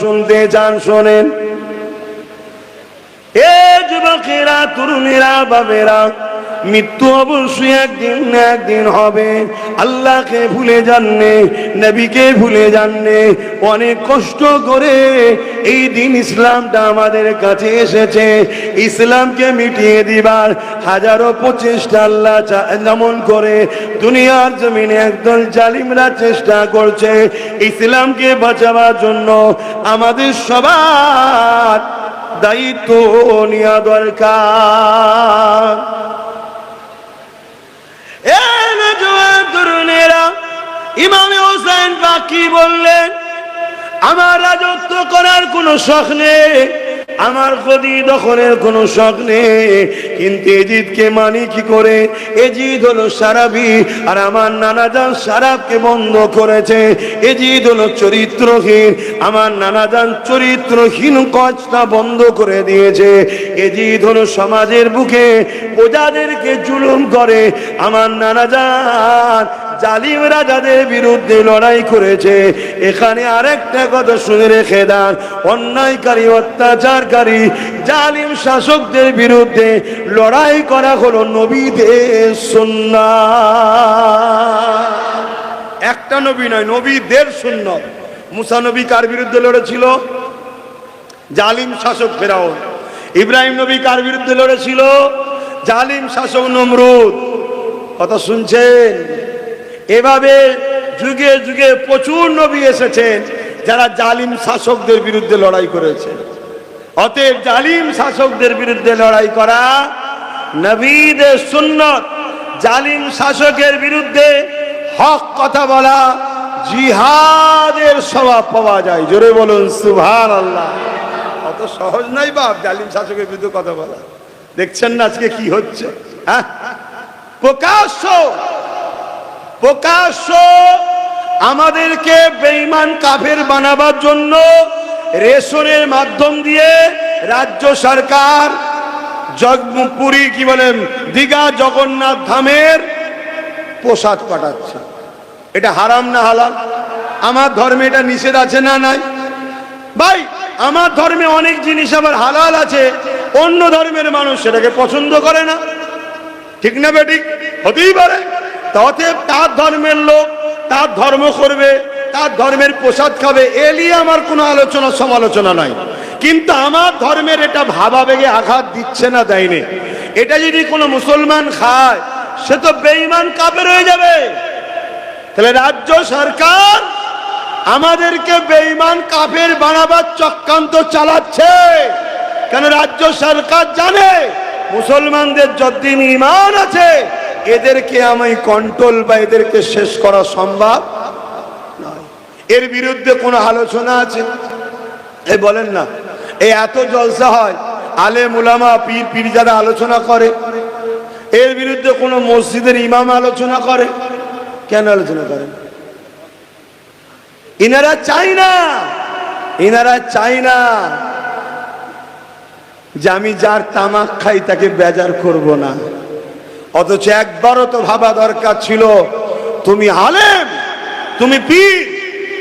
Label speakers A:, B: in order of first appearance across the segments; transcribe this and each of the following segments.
A: শুনতে চান শোনেন। এ যুবকেরা তরুণীরা বাবেরা মৃত্যু অবশ্যই একদিন না একদিন হবে। আল্লাহকে ভুলে যাননে নবীকে ভুলে যাননে অনেক কষ্ট করে এই দিন ইসলামটা আমাদের কাছে এসেছে। ইসলামকে মিটিয়ে দিবার হাজারো প্রচেষ্টা আল্লাহ যেমন করে দুনিয়ার জমিনে একদল জালিমরা চেষ্টা করছে ইসলামকে বাঁচাবার জন্য। আমাদের সবার দায়িত্ব নেওয়া দরকার। এ নজওয়ান তরুণেরা ইমামে হোসেন বাকি বললেন আমার রাজত্ব করার কোনো শখ নেই, আমার গদি দখলের কোনো শখ নেই। কিন্তু এজিদকে মানি কি করে, এজিদ হলো সারাবি, আর আমার নানা যান সারাবকে বন্ধ করেছে। এজিদ হলো চরিত্রহীন, আমার নানা যান চরিত্রহীন কচটা বন্ধ করে দিয়েছে। এজিদ হলো সমাজের বুকে প্রজাদেরকে জুলুম করে, আমার নানা যান জালিম রাজাদের বিরুদ্ধে লড়াই করেছে। এখানে আরেকটা কথা শুনে রেখে দেন। অন্যায়কারী, অত্যাচারকারী, জালিম শাসকদের বিরুদ্ধে লড়াই করা হলো নবীদের সুন্না একটা নবী নয়, নবীদের শূন্য মুসা নবী কার বিরুদ্ধে লড়েছিল? জালিম শাসক ফেরাউন। ইব্রাহিম নবী কার বিরুদ্ধে লড়েছিল? জালিম শাসক নমরুদ। কথা শুনছেন? এভাবে যুগে যুগে প্রচুর নবী এসেছেন যারা জালিম শাসকদের বিরুদ্ধে লড়াই করেছে। অতএব জালিম শাসকদের বিরুদ্ধে লড়াই করা নবীদের সুন্নত, জালিম শাসকের বিরুদ্ধে হক কথা বলা, জিহাদের স্বভাব পাওয়া যায়। জোরে বলুন সুভান আল্লাহ অত সহজ নাই বাপ, জালিম শাসকের বিরুদ্ধে কথা বলা। দেখছেন না আজকে কি হচ্ছে? হ্যাঁ? প্রকাশ্য প্রকাশ্য আমাদেরকে বেঈমান কাফের বানাবার জন্য রেশনের মাধ্যম দিয়ে রাজ্য সরকার জগপুরি কি বলেন দীঘা জগন্নাথ ধামের প্রসাদ পাঠাচ্ছে। এটা হারাম না হালাল? আমার ধর্মে এটা নিষেধ আছে না নাই? ভাই, আমার ধর্মে অনেক জিনিস আবার হালাল আছে, অন্য ধর্মের মানুষ সেটাকে পছন্দ করে না। ঠিক না বেঠিক হতেই পারে। অতএব তার ধর্মের লোক, তার ধর্ম করবে, তার ধর্মের প্রসাদ খাবে, এ নিয়ে আমার কোনো আলোচনা, সমালোচনা নাই। কিন্তু আমার ধর্মের এটা ভাবাবেগে আঘাত দিচ্ছে না দেয়নি। এটা যদি কোনো মুসলমান খায়, সে তো বেঈমান কাপের হয়ে যাবে। তাহলে রাজ্য সরকার আমাদেরকে বেঈমান কাফের বানাবার চক্রান্ত চালাচ্ছে। কেন রাজ্য সরকার জানে, মুসলমানদের যতদিন ইমান আছে এদেরকে আমি কন্ট্রোল বা এদেরকে শেষ করা সম্ভব নয়। এর বিরুদ্ধে কোনো আলোচনা আছে? এই বলেন না। এই এত জলসা হয় আলে মুলামা পীর পীর যারা আলোচনা করে, এর বিরুদ্ধে কোনো মসজিদের ইমাম আলোচনা করে? কেন আলোচনা করেন? ইনারা চাই না। ইনারা চাই না যে আমি যার তামাক খাই তাকে বেজার করব না। অথচ একবারও তো ভাবা দরকার ছিল, তুমি আলেম, তুমি পীর,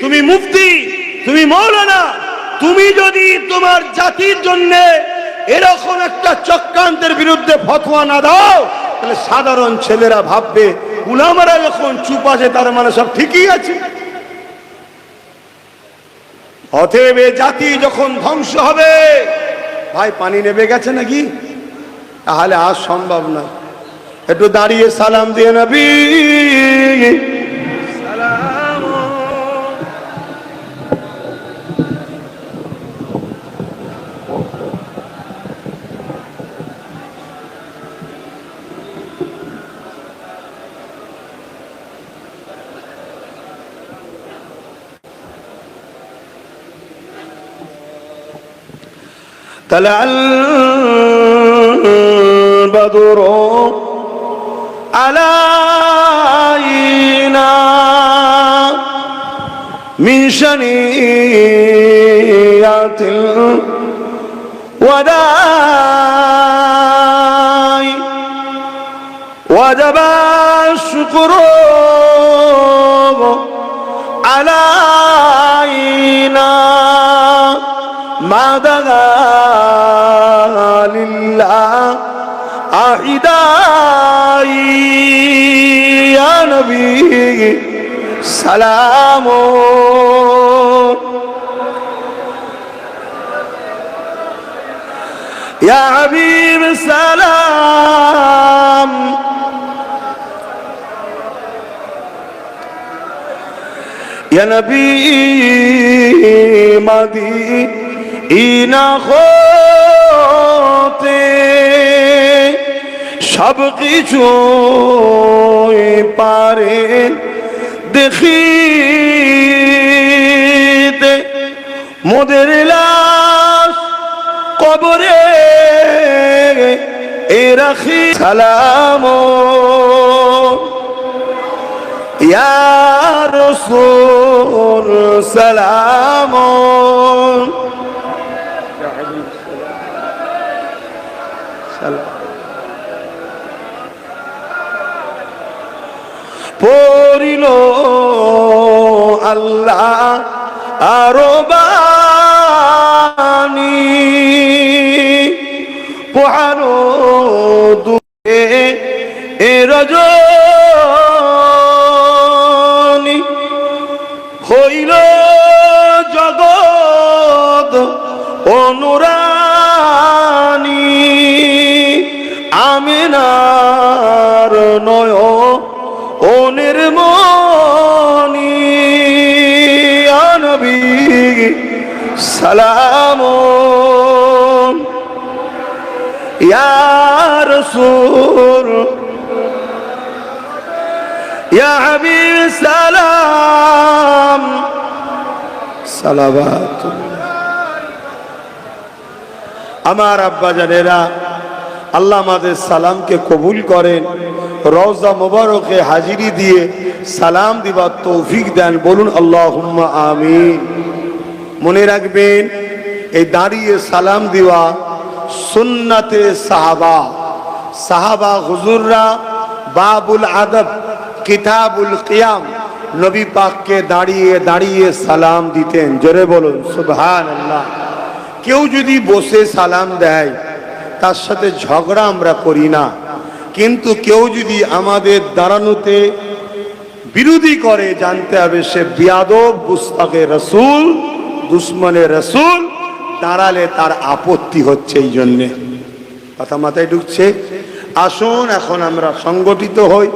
A: তুমি মুফতি, তুমি মৌলানা, তুমি যদি তোমার জাতির জন্য এরকম একটা চক্রান্তের বিরুদ্ধে ফতোয়া না দাও, তাহলে সাধারণ ছেলেরা ভাববে, উলামারা যখন চুপ আছে তার মানে সব ঠিকই আছে। অতএব এ জাতি যখন ধ্বংস হবে, ভাই পানি নেমে গেছে নাকি? তাহলে আর সম্ভব না একটু দাঁড়িয়ে সালাম দিয়ে নবী طلع البدر علينا من شنيعة الوداع وجب الشكر علينا ما دعا لله أحداً ইয়া নবী সালাম। ইয়া হাবিব সালাম। ইয়া নবী মাদিনা হতে সব কিছু পারেন দেখিতে মোদের লাশ কবরে এ রাখি। সালাম। ইয়া রসুল সালাম। পড়িল আল্লাহ আরও বাণী। পোহানো দুঃখে এ রজনী সালাম হাবিব সালাম। সালাবাত আমার আব্বা জানেরা, আল্লাহ আমাদের সালামকে কবুল করেন, রওজা মোবারকে হাজিরি দিয়ে সালাম দিবার তৌফিক দেন। বলুন আল্লাহ আমিন। মনে রাখবেন, এই দাঁড়িয়ে সালাম দেওয়া সুন্নাতে সাহাবা। সাহাবা হুজুররা বাবুল আদব, কিতাবুল কিয়াম, নবী পাককে দাঁড়িয়ে দাঁড়িয়ে সালাম দিতেন। জোরে বলুন সুবহান আল্লাহ কেউ যদি বসে সালাম দেয়, তার সাথে ঝগড়া আমরা করি না। কিন্তু কেউ যদি আমাদের দাঁড়ানোতে বিরোধী করে, জানতে হবে সে বিয়াদব গুস্তাকে রসুল। দুশ্মনের রসুল দাঁড়ালে তার আপত্তি হচ্ছে এই জন্যে। কথা মাথায় ঢুকছে? আসুন, এখন আমরা সংগঠিত হই,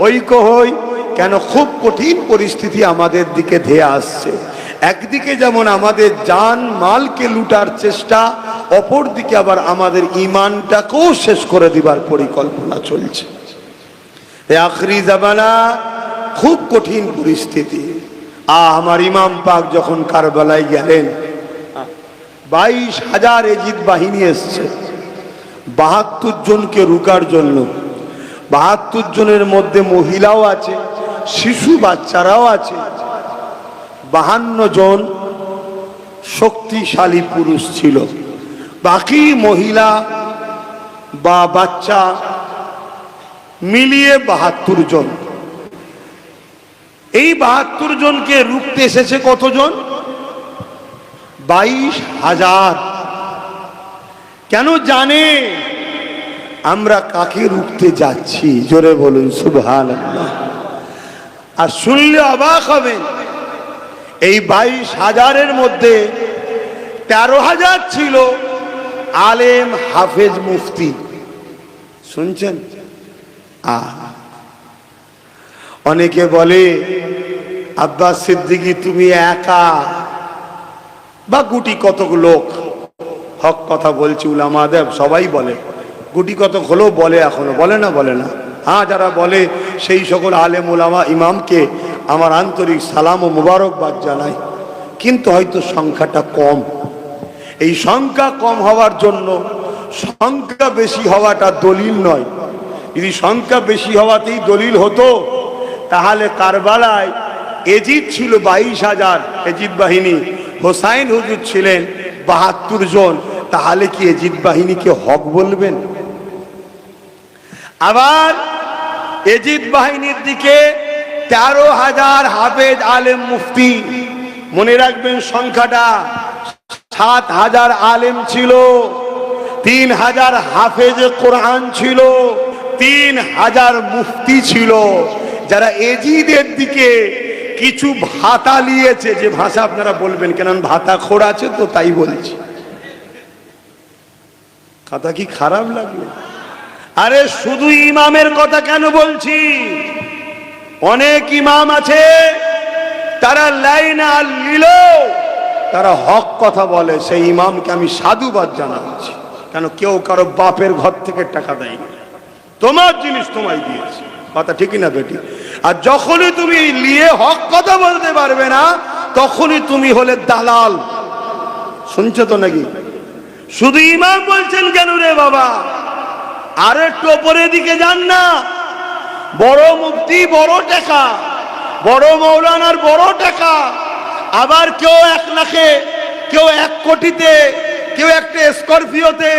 A: ঐক্য হই, কেন খুব কঠিন পরিস্থিতি আমাদের দিকে ধেয়ে আসছে। একদিকে যেমন আমাদের জান মালকে লুটার চেষ্টা অপর দিকে আবার আমাদের ইমানটাকেও শেষ করে দিবার পরিকল্পনা চলছে। আখরি জামানা খুব কঠিন পরিস্থিতি। আমার ইমাম পাক যখন কারবালায় গেলেন, বাইশ হাজার এজিদ বাহিনী এসছে। বাহাত্তর জনকে রুকার জন্য। বাহাত্তর জনের মধ্যে মহিলাও আছে, শিশু বাচ্চারাও আছে। বাহান্ন জন শক্তিশালী পুরুষ ছিল। বাকি মহিলা বা বাচ্চা মিলিয়ে বাহাত্তর জন। এই বাহাত্তর জনকে রুখতে এসেছে কতজন? বাইশ হাজার। কেন জানে? আমরা কাকে রুখতে যাচ্ছি? জোরে বলুন সুবহান আর শুনলে অবাক হবেন, এই বাইশ হাজারের মধ্যে তেরো হাজার ছিল আলেম হাফেজ মুফতি। শুনছেন? অনেকে বলে আব্বাস সিদ্দিকি, তুমি একা? বা গুটি কতক লোক? হক কথা বলছি উলামাদেব সবাই বলে। গুটি কতক হলেও বলে এখনও, বলে না বলে না। হ্যাঁ যারা বলে, সেই সকল আলেম, উলামা, ইমামকে আমার আন্তরিক সালাম ও মুবারকবাদ জানাই। কিন্তু হয়তো সংখ্যাটা কম। এই সংখ্যা কম হওয়ার জন্য সংখ্যা বেশি হওয়াটা দলিল নয়। যদি সংখ্যা বেশি হওয়াতেই দলিল হতো, তাহলে কারবালায় এজিদ ছিল বাইশ হাজার এজিদ বাহিনী। হোসাইন হুজুর ছিলেন বাহাত্তর জন। তাহলে কি এজিদ বাহিনীকে হক বলবেন? আবার এজিদ বাহিনীর দিকে তেরো হাজার হাফেজ আলেম মুফতি। মনে রাখবেন সংখ্যাটা, সাত হাজার আলেম ছিল, তিন হাজার হাফেজ কোরআন ছিল, তিন হাজার মুফতি ছিল। যারা এজিদের দিকে কিছু ভাতা নিয়েছে, যে ভাষা আপনারা বলবেন কেন ভাতা খোর আছে তো তাই বলছি। কথা কি খারাপ লাগল? আরে শুধু ইমামের কথা কেন বলছি? অনেক ইমাম আছে, তারা লাইন আর নিল তারা হক কথা বলে, সেই ইমামকে আমি সাধুবাদ জানাচ্ছি। কেন কেউ কারও বাপের ঘর থেকে টাকা দেয়নি। তোমার জিনিস তোমায় দিয়েছে। কথা ঠিকই না বেটি? আর যখনই তুমি নিয়ে হক কথা বলতে পারবে না, তখনই তুমি হলে দালাল। শুনছো তো নাকি? শুধু ইমাম বলছেন কেন রে বাবা? আর একটু ওপরের দিকে যান না। বড় মুক্তি বড় টাকা, বড় মৌলানার বড় টাকা। আবার কেউ এক লাখে, কেউ এক কোটিতে, কেউ একটা স্করপিওতে,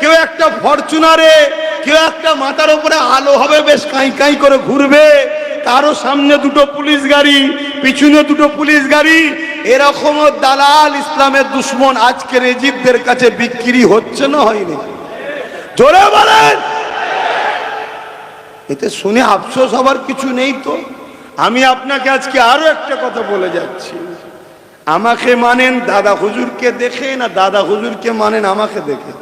A: কেউ একটা ফরচুনারে, কেউ একটা মাথার উপরে আলো হবে, বেশ কাঁই কাঁই করে ঘুরবে। কারও সামনে দুটো পুলিশ গাড়ি, পিছনে দুটো পুলিশ গাড়ি, এরকমও দালাল ইসলামের দুশ্মন আজকের এজিদদের কাছে বিক্রি হচ্ছে না হয়নি। জোরে বলেন! এতে শুনে আফসোস হবার কিছু নেই তো। আমি আপনাকে আজকে আরও একটা কথা বলে যাচ্ছি। আমাকে মানেন দাদা হুজুরকে দেখে না দাদা হুজুরকে মানেন আমাকে দেখে?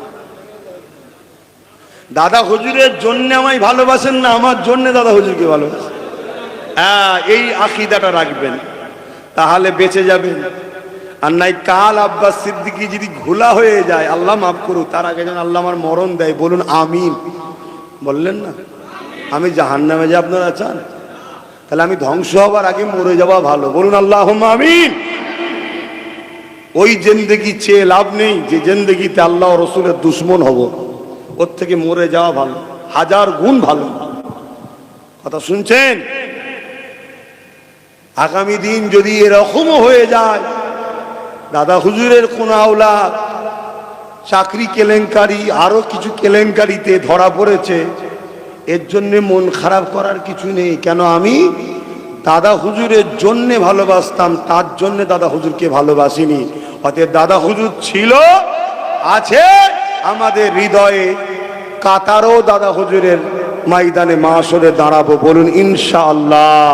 A: দাদা হুজুরের জন্য আমায় ভালোবাসেন না, আমার জন্য দাদা হুজুরকে ভালোবাসেন? হ্যাঁ এই আকিদাটা রাখবেন, তাহলে বেঁচে যাবেন। আর নাই, কাল আব্বাস সিদ্দিকি যদি ঘোলা হয়ে যায়, আল্লাহ মাফ করুক, তার আগে যেন আল্লাহ আমার মরণ দেয়, বলুন আমিন। বললেন না? আমি জাহান নামে যে আপনারা চান। তাহলে আমি ধ্বংস হবার আগে মরে যাওয়া ভালো। বলুন আল্লাহ আমিন। ওই জেন্দেগি চেয়ে লাভ নেই, যে জেন্দেগিতে আল্লাহ রসুলের দুশ্মন হব। ওর থেকে মরে যাওয়া ভালো, হাজার গুণ ভালো। কথা শুনছেন? আগামী দিন যদি এরকমও হয়ে যায়, দাদা হুজুরের কোন আওলা চাকরি কেলেঙ্কারি, আরও কিছু কেলেঙ্কারিতে ধরা পড়েছে, এর জন্য মন খারাপ করার কিছু নেই। কেন আমি? দাদা হুজুরের জন্যে ভালোবাসতাম, তার জন্যে দাদা হুজুরকে ভালোবাসিনি। অতএব দাদা হুজুর ছিল, আছে আমাদের হৃদয়ে, কাতারও দাদা হুজুরের ময়দানে মাসরে দাঁড়াবো বলুন, ইনশাআল্লাহ।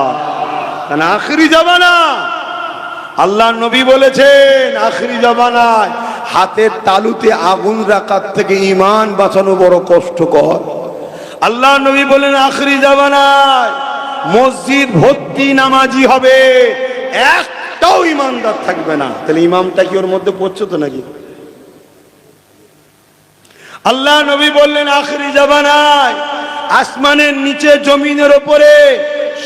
A: আখরি জামানা। আল্লাহ নবী বলেছেন, আখরি জামানায় হাতের তালুতে আগুন রাখার থেকে ইমান বাঁচানো বড় কষ্টকর। আল্লাহ নবী বলেন, আখরি জামানায় মসজিদ ভর্তি নামাজি হবে, একটাও ইমানদার থাকবে না। তাহলে ইমামটা কি ওর মধ্যে পড়ছে তো নাকি? আল্লাহ নবী বললেন, আখরি জামানায় আসমানের নিচে, জমিনের ওপরে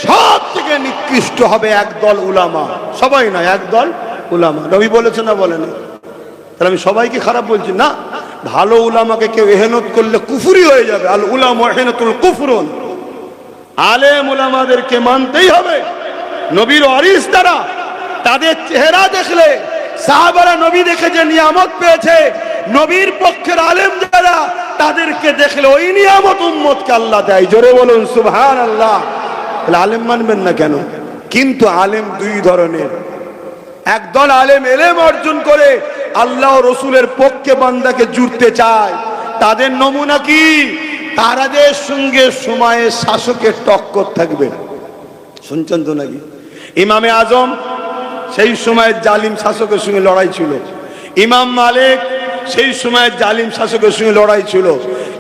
A: সব থেকে নিকৃষ্ট হবে একদল উলামা। সবাই নয়, একদল উলামা। রবি বলেছে না বলেন? তাহলে আমি সবাইকে খারাপ বলছি। না, ভালো উলামাকে কেউ এহেনত করলে কুফুরি হয়ে যাবে। আল উলাম এহেনতুল কুফরুন। আলেম উলামাদেরকে মানতেই হবে। নবীর অরিস তারা তাদের চেহারা দেখলে, সাহাবারা নবী দেখে যে নিয়ামত পেয়েছে, নবীর পক্ষের আলেম যারা, তাদেরকে দেখলে ওই নিয়ামত উম্মতকে আল্লাহ দেয়। জোরে বলুন সুবহান আল্লাহ তাহলে আলেম মানবেন না কেন? কিন্তু আলেম দুই ধরনের। একদল আলেম এলেম অর্জন করে আল্লাহ রসুলের পক্ষে বান্দাকে জুড়তে চায়। তাদের নমুনা কি? তারাদের সঙ্গে সময়ে শাসকের টক্কর থাকবে। শুনছেন তো নাকি? ইমামে আজম সেই সময়ের জালিম শাসকের সঙ্গে লড়াই ছিল। ইমাম মালিক সেই সময়ের জালিম শাসকের সঙ্গে লড়াই ছিল।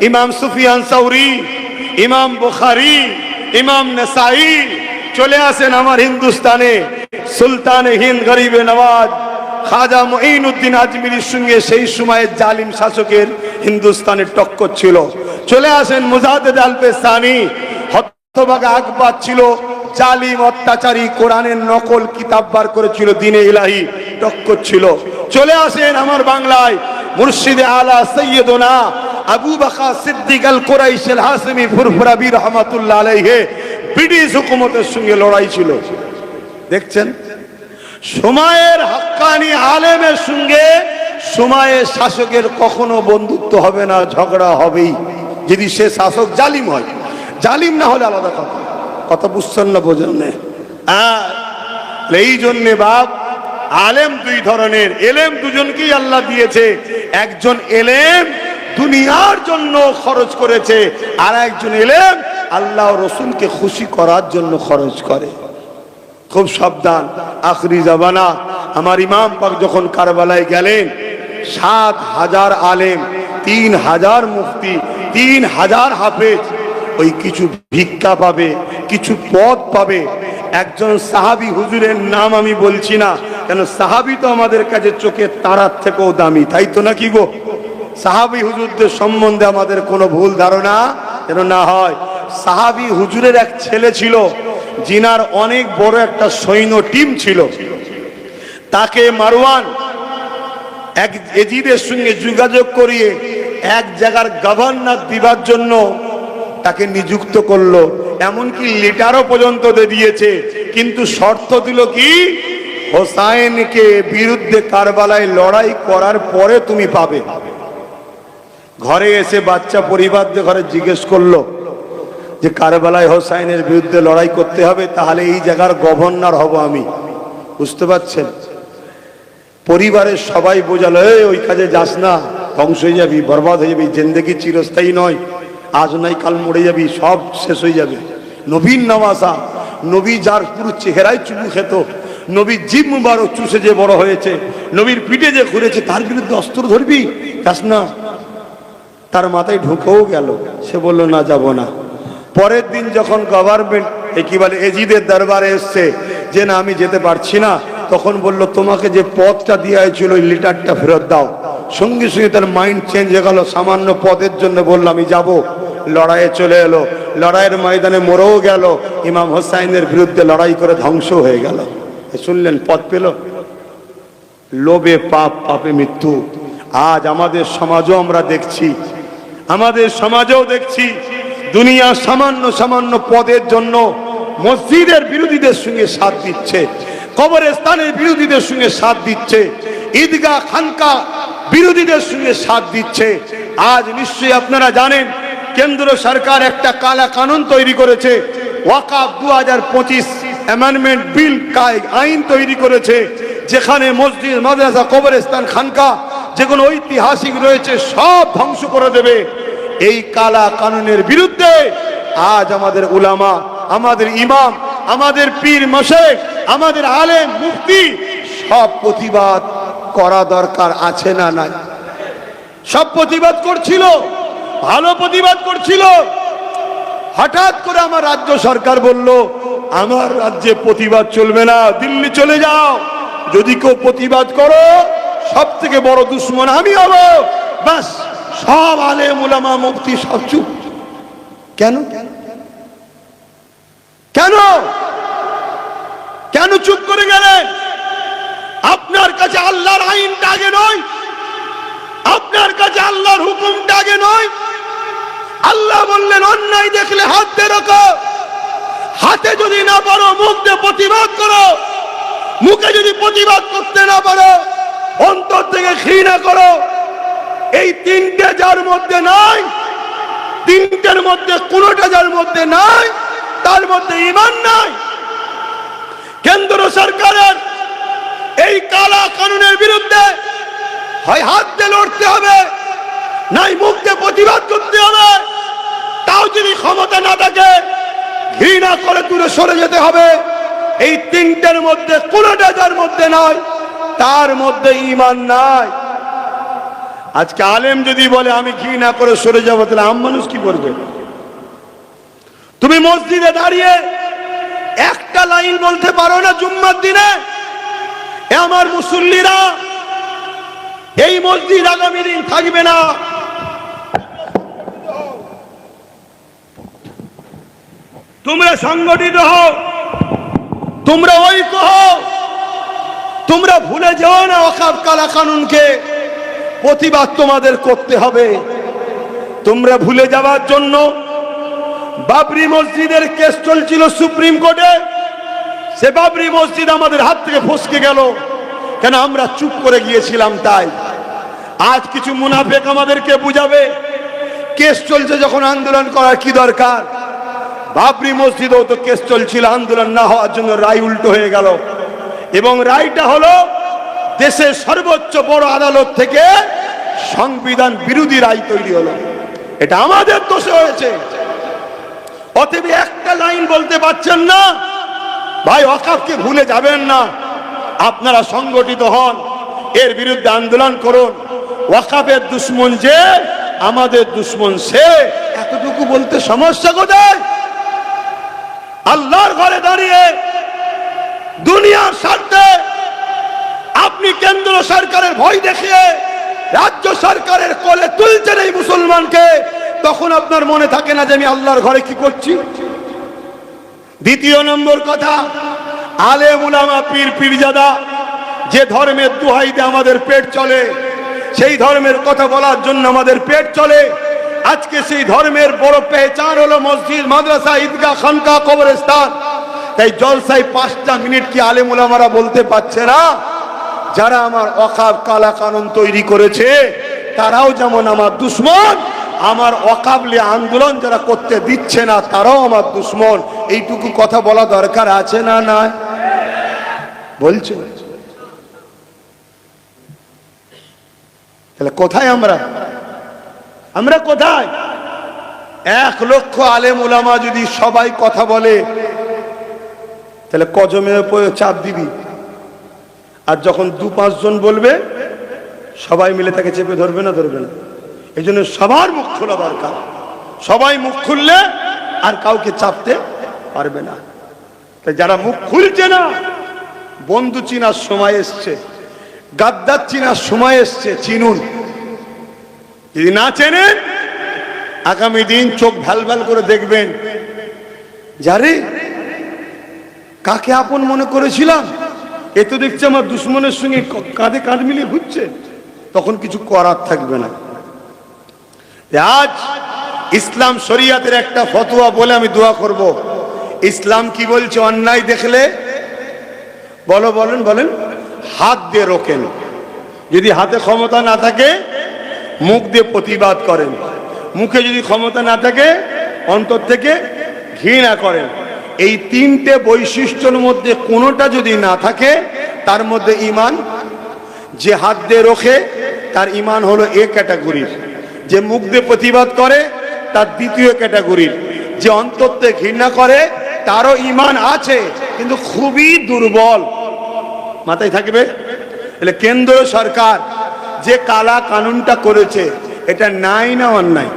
A: ইমাম সুফিয়ান সাউরি, ইমাম বুখারি ইমাম নেসাই চলে আসেন আমার হিন্দুস্তানে। সুলতান হিন্দ গরিবে নওয়াজ। খাজা মঈনুদ্দিন আজমিরির সঙ্গে সেই সময়ে জালিম শাসকের হিন্দুস্তানের টক্কর ছিল। চলে আসেন মুজাহিদ আলপেস্তানি হতভাগা আকবর ছিল, জালিম অত্যাচারী কোরআনের নকল কিতাব বার করেছিল, দিনে ইলাহি টক্কর ছিল। চলে আসেন আমার বাংলায় মুর্শিদে আলা সৈয়দনা আবু বাকা সিদ্দিক আল কোরাইশেল হাসমি ফুরফুরাবি রহমাতুল্লাহ আলাইহে ব্রিটিশ হুকুমতের সঙ্গে লড়াই ছিল। দেখছেন? সময়ের হাক্কানি আলেমের সঙ্গে সময়ের শাসকের কখনো বন্ধুত্ব হবে না, ঝগড়া হবেই। যদি সে শাসক জালিম হয়, জালিম না হলে আলাদা কথা। কথা বুঝছেন না, বোঝেন না। এই জন্যে বাপ, আলেম দুই ধরনের, এলেম দুজনকেই আল্লাহ দিয়েছে। একজন এলেম দুনিয়ার জন্য খরচ করেছে। আর একজন এলেম আল্লাহ রসুলকে খুশি করার জন্য খরচ করে। খুব সাবধান। আখরি জাবানা আমার ইমাম পাক যখন কারবালায় গেলেন, সাত হাজার আলেম, তিন হাজার মুফতি, তিন হাজার হাফেজ, ওই কিছু ভিক্ষা পাবে, কিছু পদ পাবে। একজন সাহাবি, হুজুরের নাম আমি বলছি না, কেন সাহাবি তো আমাদের কাছে চোখের তারার থেকেও দামি, তাই তো নাকি গো? সাহাবি হুজুরদের সম্বন্ধে আমাদের কোনো ভুল ধারণা যেন না হয়। সাহাবি হুজুরের এক ছেলে ছিল, জিনার অনেক বড় একটা সৈন্য টিম ছিল। তাকে মারওয়ান এক এজিদের সঙ্গে যোগাযোগ করিয়ে এক জায়গার গভর্নর দিবার জন্য তাকে নিযুক্ত করল। এমনকি লেটারও পর্যন্ত দিয়ে দিয়েছে, কিন্তু শর্ত দিল কি? হোসাইনকে বিরুদ্ধে কারবালায় লড়াই করার পরে তুমি পাবে। ঘরে এসে বাচ্চা পরিবারদের ঘরে জিজ্ঞেস করল যে কারবালায় হোসাইনের বিরুদ্ধে লড়াই করতে হবে, তাহলে এই জায়গার গভর্নর হব আমি। বুঝতে পারছেন? পরিবারের সবাই বোঝালো ওই কাজে যাস না, ধ্বংস হয়ে যাবি, বরবাদ হয়ে যাবি, জেন্দেগি চিরস্থায়ী নয়, আজ নাই, কাল মরে যাবি, সব শেষ হয়ে যাবে। নবীন নওয়াসা নবী যার পুরো চেহারায় চুমু খেত, নবী জিভ মুবারক চুষে যে বড় হয়েছে, নবীর পিঠে যে ঘুরেছে, তার বিরুদ্ধে অস্ত্র ধরবি? যাস না। তার মাথায় ঢুকেও গেল। সে বলল, না, যাব না। পরের দিন যখন গভর্নমেন্ট কি বলে এজিদের দরবারে এসছে, যে, না, আমি যেতে পারছি না। তখন বলল, তোমাকে যে পথটা দেওয়া হয়েছিল, ওই লিটারটা ফেরত দাও। সঙ্গে সঙ্গে তার মাইন্ড চেঞ্জ হয়ে গেল, সামান্য পদের জন্য বলল, আমি যাব। লড়াইয়ে চলে এলো। লড়াইয়ের ময়দানে মরেও গেল। ইমাম হোসাইনের বিরুদ্ধে লড়াই করে ধ্বংস হয়ে গেল। শুনলেন পথ পেল। লোভে পাপ, পাপে মৃত্যু। আজ আমাদের সমাজও আমরা দেখছি আমাদের সমাজেও দেখছি দুনিয়া সামান্য সামান্য পদের জন্য মসজিদের বিরোধীদের সঙ্গে সাথ দিচ্ছে, কবরস্থানের বিরোধীদের সঙ্গে সাথ দিচ্ছে, ঈদগাহ, খানকা বিরোধীদের সঙ্গে সাথ দিচ্ছে। আজ নিশ্চয়ই আপনারা জানেন, কেন্দ্র সরকার একটা কালা কানুন তৈরি করেছে। ওয়াকাফ দু হাজার পঁচিশ অ্যামেন্ডমেন্ট বিল আইন তৈরি করেছে, যেখানে মসজিদ, মাদ্রাসা, কবরস্থান, খানকা যেগুলো ঐতিহাসিক রয়েছে, সব ধ্বংস করে দেবে। এই কালা কানুনের বিরুদ্ধে আজ আমাদের উলামা, আমাদের ইমাম, আমাদের পীর মশেক, আমাদের আলেম মুক্তি সব প্রতিবাদ করা দরকার আছে না নাই? সব প্রতিবাদ করছিল, ভালো প্রতিবাদ করছিল। হঠাৎ করে আমার রাজ্য সরকার বলল, আমার রাজ্যে প্রতিবাদ চলবে না, দিল্লি চলে যাও। যদি কেউ প্রতিবাদ করো সব থেকে বড় দুশ্মন আমি হব। বাস, সব আলে মুলামা মুক্তি সব চুপ। কেন? কেন? কেন চুপ করে গেলেন? আপনার কাছে আল্লাহর আইনটা আগে নয়। আপনার কাছে আল্লাহর হুকুমটা আগে নয়। আল্লাহ বললেন, অন্যায় দেখলে হাত রাখো। হাতে যদি না পারো, মুখ দিয়ে প্রতিবাদ করো। মুখে যদি প্রতিবাদ করতে না পারো অন্তর থেকে ঘৃণা করো। এই তিনটে যার মধ্যে নাই, তিনটের মধ্যে কোনোটা যার মধ্যে নাই, তার মধ্যে ইমান নাই। কেন্দ্র সরকারের এই কালা কানুনের বিরুদ্ধে হয় হাত দিয়ে লড়তে হবে, নাই মুখ দিয়ে প্রতিবাদ করতে হবে। তাও যদি ক্ষমতা না থাকে, ঘৃণা করে দূরে সরে যেতে হবে। এই তিনটের মধ্যে কোনোটা যার মধ্যে নয় তার মধ্যে ইমান নাই। আজকে আলেম যদি বলে, আমি ঘৃণা করে সরে যাব, তাহলে আম মানুষ কি করবে? তুমি মসজিদে দাঁড়িয়ে একটা লাইন বলতে পারো না জুম্মার দিনে, এ আমার মুসল্লিরা, এই মসজিদ আগামী দিন থাকবে না। তোমরা সংগঠিত হও, তোমরা ঐক্য হও। তোমরা ভুলে যাও না অকাব কালা কানুনকে। প্রতিবাদ তোমাদের করতে হবে। তোমরা ভুলে যাওয়ার জন্য বাবরি মসজিদের কেস চলছিল সুপ্রিম কোর্টে। সে বাবরি মসজিদ আমাদের হাত থেকে ফসকে গেল। কেন আমরা চুপ করে গিয়েছিলাম তাই? আজ কিছু মুনাফেক আমাদেরকে বুঝাবে। কেস চলছে যখন আন্দোলন করার কি দরকার? বাবরি মসজিদেও তো কেস চলছিল, আন্দোলন না হওয়ার জন্য রায় উল্টো হয়ে গেল। এবং রায়টা হলো দেশের সর্বোচ্চ বড় আদালত থেকে সংবিধান বিরোধী রায় তৈরি হলো। এটা আমাদের দোষে হয়েছে। অতএব একটা লাইন বলতে পারছেন না, ভাই অকাফকে ভুলে যাবেন না। আপনারা সংগঠিত হন, এর বিরুদ্ধে আন্দোলন করুন। ওয়াকাফের দুশ্মন যে, আমাদের দুশ্মন সে। এতটুকু বলতে সমস্যা কোথায়? আল্লাহর ঘরে দাঁড়িয়ে দুনিয়ার স্বার্থে আপনি কেন্দ্র সরকারের ভয় দেখিয়ে রাজ্য সরকারের কোলে তুলছেন এই মুসলমানকে, তখন আপনার মনে থাকে না যে আমি আল্লাহর ঘরে কি করছি? দ্বিতীয় নম্বর কথা আলে মুলামা পীর পীরজাদা, যে ধর্মের দুহাইতে আমাদের পেট চলে, সেই ধর্মের কথা বলার জন্য আমাদের পেট চলে। আজকে সেই ধর্মের বড় পেহচান হলো মসজিদ, মাদ্রাসা, ঈদগাহ খানকা কবরস্থান। তাই জলসাই পাঁচটা মিনিট কি আলে মুলামারা বলতে পারছে না? যারা আমার অকাব কালা কানুন তৈরি করেছে, তারাও যেমন আমার দুশ্মন, আমার অকাবলি আন্দোলন যারা করতে দিচ্ছে না, তারাও আমার দুশ্মন। এইটুকু কথা বলা দরকার আছে না না বলছে। তাহলে কোথায় আমরা? আমরা কোথায়? এক লক্ষ আলেম ওলামা যদি সবাই কথা বলে তাহলে কজমের উপরে চাপ দিবি। আর যখন দু পাঁচজন বলবে, সবাই মিলে তাকে চেপে ধরবে না ধরবে না। এই জন্য সবার মুখ খোলা দরকার। সবাই মুখ খুললে আর কাউকে চাপতে পারবে না। তাই যারা মুখ খুলছে না, বন্ধু চিনার সময় এসছে, গাদ্দার চিনার সময় এসছে, চিনুন। যদি না চেনেন, আগামী দিন চোখ ভ্যাল ভ্যাল করে দেখবেন, যারে কাকে আপন মনে করেছিলাম? এ তো দেখছি আমার দুশ্মনের সঙ্গে কাঁধে কাঁধ মিলিয়ে ঘুরছে। তখন কিছু করার থাকবে না। আজ ইসলাম শরিয়াতের একটা ফতোয়া বলে আমি দোয়া করব। ইসলাম কি বলছে অন্যায় দেখলে? বলো, বলেন বলেন। হাত দিয়ে রোকেন। যদি হাতে ক্ষমতা না থাকে, মুখ দিয়ে প্রতিবাদ করেন। মুখে যদি ক্ষমতা না থাকে, অন্তর থেকে ঘৃণা করেন। এই তিনটে বৈশিষ্ট্যর মধ্যে কোনোটা যদি না থাকে, তার মধ্যে ইমান যে হাত দিয়ে রোখে, তার ইমান হলো এ ক্যাটাগরির যে মুখ দিয়ে প্রতিবাদ করে, তার দ্বিতীয় ক্যাটাগরির যে অন্তর থেকে ঘৃণা করে, তারও ইমান আছে, কিন্তু খুবই দুর্বল। মাথায় থাকবে? তাহলে কেন্দ্র সরকার যে কালা কানুনটা করেছে, এটা নাই না অন্যায়?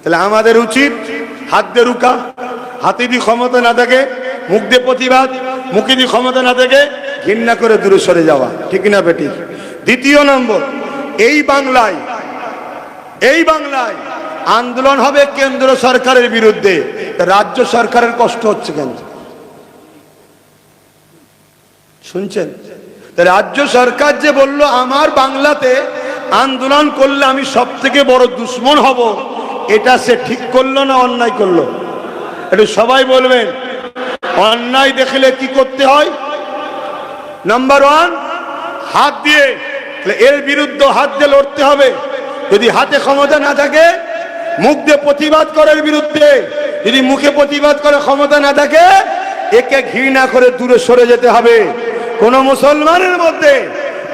A: তাহলে আমাদের উচিত হাত দিয়ে রুকা হাতে যদি ক্ষমতা না থাকে মুখ দিয়ে প্রতিবাদ মুখে যদি ক্ষমতা না থাকে ঘৃণা করে দূরে সরে যাওয়া। ঠিক না বেটি? দ্বিতীয় নম্বর, এই বাংলায় এই বাংলায় আন্দোলন হবে কেন্দ্র সরকারের বিরুদ্ধে। রাজ্য সরকারের কষ্ট হচ্ছে কেন? শুনছেন? রাজ্য সরকার যে বলল, আমার বাংলাতে আন্দোলন করলে আমি সব থেকে বড় দুশ্মন হব, এটা সে ঠিক করল না অন্যায় করল? একটু সবাই বলবেন, অন্যায় দেখলে কি করতে হয়? নাম্বার ওয়ান হাত দিয়ে এর বিরুদ্ধে হাত দিয়ে লড়তে হবে। যদি হাতে ক্ষমতা না থাকে, মুখ দিয়ে প্রতিবাদ করার বিরুদ্ধে, যদি মুখে প্রতিবাদ করার ক্ষমতা না থাকে, একে ঘৃণা করে দূরে সরে যেতে হবে। কোন মুসলমানের মধ্যে,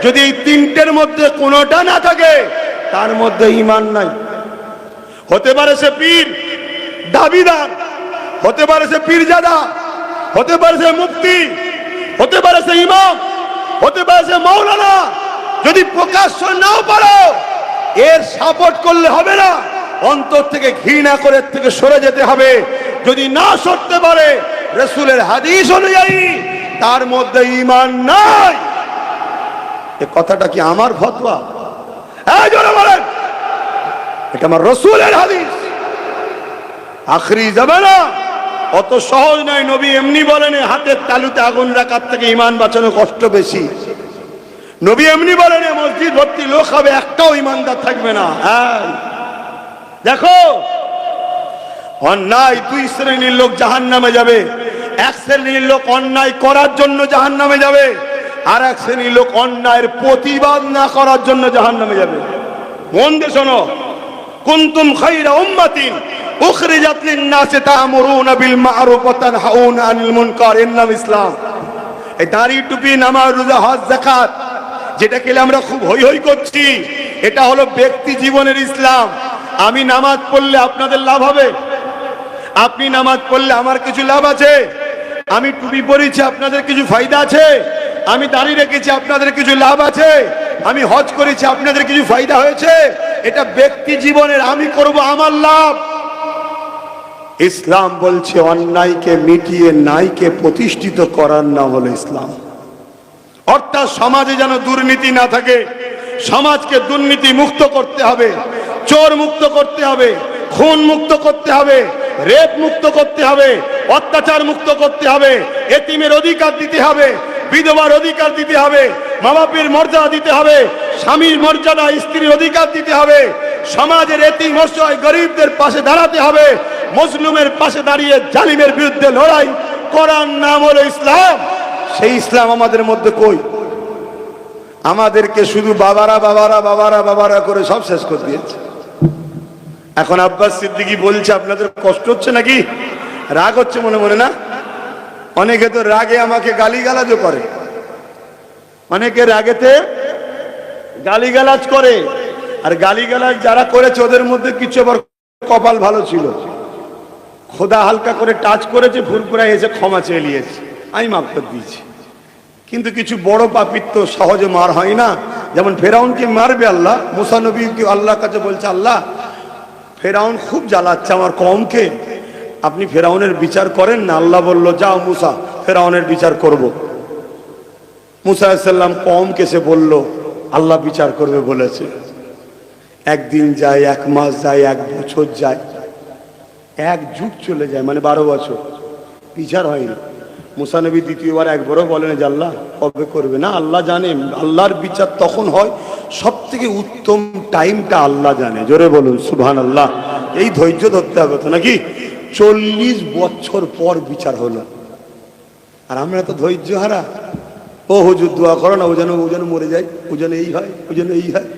A: যদি এই তিনটের মধ্যে কোনোটা না থাকে, তার মধ্যে ইমান নাই। হতে পারে সে পীর, দাবিদার হতে পারে সে পীরজাদা, হতে পারে সে মুফতি, হতে পারে সে ইমাম, হতে পারে সে মৌলানা যদি প্রকাশ্য নাও পারো, এর সাপোর্ট করলে হবে না। অন্তর থেকে ঘৃণা করে থেকে সরে যেতে হবে। যদি না সরতে পারে, রসুলের হাদিস অনুযায়ী তার মধ্যে ইমান নাই। এ কথাটা কি আমার ফতোয়া? বলেন। এটা আমার রসুলের হাদিস। আখরি যাবে না অত সহজ নয়, নবী এমনি বলেন হাতের তালুতে আগুন রাখার থেকে ইমান বাঁচানো কষ্ট বেশি। নবী এমনি বলেন মসজিদ ভর্তি লোক হবে, একটাও ইমানদার থাকবে না। হ্যাঁ। দেখো, অন্যায় দুই শ্রেণির লোক জাহান নামে যাবে। এক শ্রেণির লোক অন্যায় করার জন্য জাহান নামে যাবে, আর এক শ্রেণির লোক অন্যায়ের প্রতিবাদ না করার জন্য জাহান নামে যাবে। মন দিয়ে শোনো। কুনতুম খাইরা উম্মাতিন। উখরিজাত লিন-নাসি তা'মুরুনা বিল মা'রুফ ওয়া তানহাউনা আনিল মুনকার। নাম ইসলাম। এই দাড়ি টুপি, নামাজ, রোজা, হজ, যাকাত যেটা খেলে আমরা খুব হই হই করছি, এটা হলো ব্যক্তি জীবনের ইসলাম। আমি নামাজ পড়লে আপনাদের লাভ হবে। আপনি নামাজ পড়লে আমার কিছু লাভ আছে। আমি টুপি পরেছি, আপনাদের কিছু ফায়দা আছে। আমি দাঁড়িয়ে রেখেছি, আপনাদের কিছু লাভ আছে। আমি হজ করেছি, আপনাদের কিছু ফায়দা হয়েছে। এটা ব্যক্তি জীবনের, আমি করব আমার লাভ। ইসলাম বলছে, অন্যায়কে মিটিয়ে নাইকে প্রতিষ্ঠিত করার নাম হলো ইসলাম। অর্থাৎ সমাজে যেন দুর্নীতি না থাকে, সমাজকে দুর্নীতি মুক্ত করতে হবে, চোর মুক্ত করতে হবে, খুন মুক্ত করতে হবে, রেপ মুক্ত করতে হবে, অত্যাচার মুক্ত করতে হবে, এতিমের অধিকার দিতে হবে, বিধবার অধিকার দিতে হবে মা বাপের মর্যাদা দিতে হবে, স্বামীর মর্যাদা, স্ত্রীর অধিকার দিতে হবে, সমাজের এতিম অসহায় গরিবদের পাশে দাঁড়াতে হবে মজলুমের পাশে দাঁড়িয়ে জালিমের বিরুদ্ধে লড়াই করার নাম হলো ইসলাম। সেই ইসলাম আমাদের মধ্যে কই? আমাদেরকে শুধু বাবারা বাবারা বাবারা বাবারা করে সব শেষ করে দিয়েছে। এখন আব্বাস সিদ্দিকি বলছে, আপনাদের কষ্ট হচ্ছে নাকি? রাগ হচ্ছে মনে মনে না? অনেকে তো রাগে আমাকে গালিগালাজও করে। অনেকে রাগেতে গালিগালাজ করে। আর গালিগালাজ যারা করেছে, ওদের মধ্যে কিছু আবার কপাল ভালো ছিল। খোদা হালকা করে টাচ করেছে ফুরফুরা এসে ক্ষমা চেয়ে নিয়েছে। আমি মাফ করে দিয়েছি। কিন্তু কিছু বড় পাপির তো সহজে মার হয় না। যেমন ফেরাউনকে মারবে আল্লাহ মুসানবী আল্লাহ কাছে বলছে, আল্লাহ, ফেরাউন খুব জ্বালাচ্ছে আমার কমকে আপনি ফেরাউনের বিচার করেন না? আল্লাহ বলল, যাও মুসা, ফেরাউনের বিচার করব। মুসা সাল্লাম কমকে সে বলল, আল্লাহ বিচার করবে বলেছে। একদিন যায়, এক মাস যায়, এক বছর যায়। এক যুগ চলে যায় মানে বারো বছর। বিচার হয়নি। মুসানবী দ্বিতীয়বার একবারও বলেন, যে আল্লাহ কবে করবে? না, আল্লাহ জানে, আল্লাহর বিচার তখন হয় সব থেকে উত্তম টাইমটা আল্লাহ জানে। জোরে বলুন সুবহান আল্লাহ এই ধৈর্য ধরতে হবে তো নাকি? চল্লিশ বছর পর বিচার হলো। আর আমরা তো ধৈর্য হারা ও হুজুর, দোয়া করো না, ও যেন ও যেন মরে যায়, ও যেন এই হয়, ও যেন এই হয়।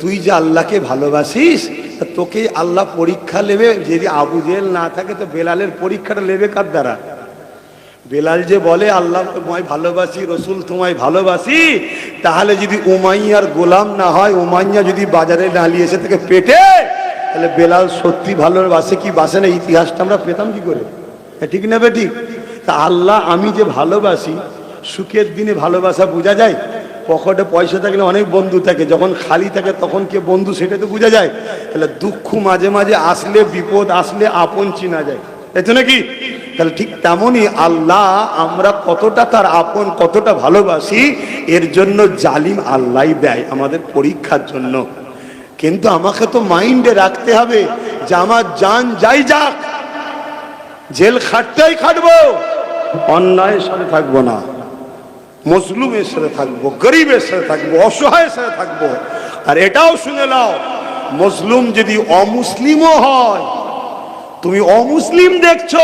A: তুই যে আল্লাহকে ভালোবাসিস তোকে আল্লাহ পরীক্ষা নেবে, যদি আবু জেল না থাকে তো বেলালের পরীক্ষাটা নেবে কার দ্বারা? বেলাল যে বলে, আল্লাহ তোমায় ভালোবাসি, রসুল তোমায় ভালোবাসি, তাহলে যদি উমাইয়ার গোলাম না হয়, উমাইয়া যদি বাজারে ডালিয়ে এসে থেকে পেটে, তাহলে বেলাল সত্যি ভালোবাসে কি বাসে না? ইতিহাসটা আমরা পেতাম কি করে? ঠিক না ঠিক? তা আল্লাহ আমি যে ভালোবাসি, সুখের দিনে ভালোবাসা বোঝা যায়? পকেটে পয়সা থাকলে অনেক বন্ধু থাকে। যখন খালি থাকে তখন কে বন্ধু সেটা তো বোঝা যায়। তাহলে দুঃখ মাঝে মাঝে আসলে বিপদ আসলে আপন চিনা যায়। তাই তো নাকি? তাহলে ঠিক তেমনই আল্লাহ আমরা কতটা তার আপন, কতটা ভালোবাসি, এর জন্য জালিম আল্লাহ দেয় আমাদের পরীক্ষার জন্য। কিন্তু আমাকে তো মাইন্ডে রাখতে হবে যে আমার যান যাই যাক, জেল খাটতেই খাটবো, অন্যায়ের সাথে থাকব না। মজলুমের সাথে থাকব গরিবের সাথে থাকব অসহায়ের সাথে থাকব। আর এটাও শুনে নাও, মজলুম যদি অমুসলিমও হয়, তুমি অমুসলিম দেখছ,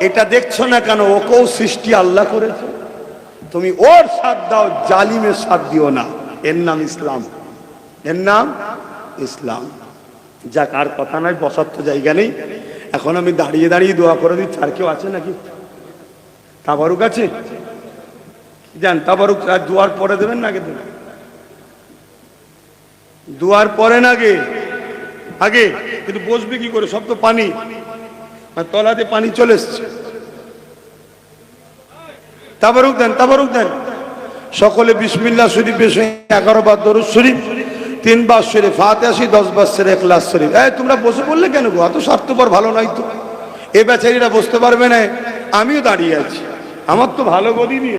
A: এটা দেখছ না কেন, ওকেও সৃষ্টি আল্লাহ করেছে। তুমি ওর সাথ দাও, জালিমের সাথ দিও না। এর নাম ইসলাম। এর নাম ইসলাম। যাক, আর কথা নয় বসার তো জায়গা নেই। এখন আমি দাঁড়িয়ে দাঁড়িয়ে দোয়া করে দিচ্ছি। আর কেউ আছে নাকি? তা তাবারুক আছে? যান, তাবারুক দুয়ার পরে দেবেন না আগে দুয়ার পরে না আগে? আগে? কিন্তু বসবে কি করে? সব তো পানি। তলাতে পানি চলে এসছে। তাবারুক দেন তাবারুক দেন। সকলে বিসমিল্লাহ শরীফ এসে এগারো বার দরুদ শরীফ, তিন বার শরীফ ফাতে আসি দশ বার সেরে ক্লাস শরীফ। এই, তোমরা বসে পড়লে কেন গো? অত স্বার্থপর ভালো নয় তো। এ বেচারিরা বসতে পারবে না। আমিও দাঁড়িয়ে আছি। আমার তো ভালো গদি দিয়ে